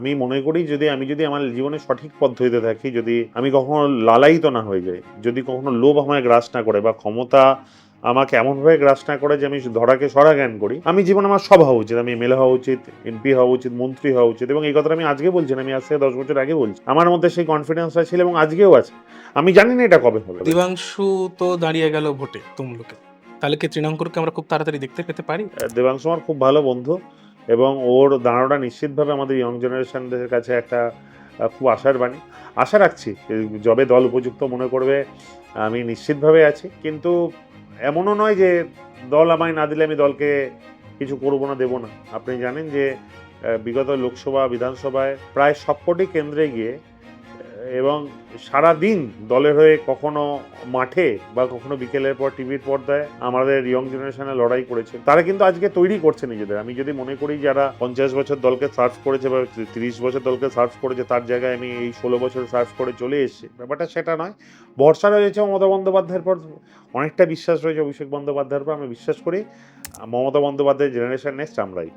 আমি মনে করি যদি আমি যদি আমার জীবনে সঠিক পদ্ধতিতে থাকি যদি আমি কখনো লালায়িত না হয়ে যাই যদি কখনো লোভ আমায় গ্রাস না করে বা ক্ষমতা আমাকে এমনভাবে গ্রাস না করে যে আমি ধরাকে সরা জ্ঞান করি আমি জীবনে আমার সব হওয়া উচিত। আমি এমএলএ হওয়া উচিত এমপি হওয়া উচিত মন্ত্রী হওয়া উচিত এবং এই কথাটা আমি আজকে বলছি না আমি আজ থেকে দশ বছর আগে বলছি। আমার মধ্যে সেই কনফিডেন্সটা ছিল এবং আজকেও আছে। আমি জানি না এটা কবে হবে। দিবাংশু তো দাঁড়িয়ে গেল ভোটে তমলুকে। তাহলে কি তৃণাঙ্কুরকে আমরা খুব তাড়াতাড়ি দেখতে পেতে পারি? দেবাংশ আমার খুব ভালো বন্ধু। এবং ওর দাঁড়ানোটা নিশ্চিতভাবে আমাদের ইয়ং জেনারেশনদের কাছে একটা খুব আশার বাণী। আশা রাখছি যবে দল উপযুক্ত মনে করবে, আমি নিশ্চিতভাবে আছি। কিন্তু এমনও নয় যে দল আমায় না দিলে আমি দলকে কিছু করব না, দেবো না। আপনি জানেন যে বিগত লোকসভা, বিধানসভায় প্রায় সবকটি কেন্দ্রে গিয়ে, এবং সারা দিন দলের হয়ে কখনো মাঠে বা কখনো বিকেলের পর টিভির পর্দায় আমাদের ইয়ং জেনারেশনে লড়াই করেছে। তারা কিন্তু আজকে তৈরি করছে নিজেদের। আমি যদি মনে করি যারা পঞ্চাশ বছর দলকে সার্ভ করেছে বা তিরিশ বছর দলকে সার্ভ করেছে, তার জায়গায় আমি এই ষোলো বছর সার্ভ করে চলে এসেছি। ব্যাপারটা সেটা নয়। ভরসা রয়েছে মমতা বন্দ্যোপাধ্যায়ের পর। অনেকটা বিশ্বাস রয়েছে অভিষেক বন্দ্যোপাধ্যায়ের পর আমি বিশ্বাস করি মমতা বন্দ্যোপাধ্যায়ের জেনারেশন নেক্সট আমরাই।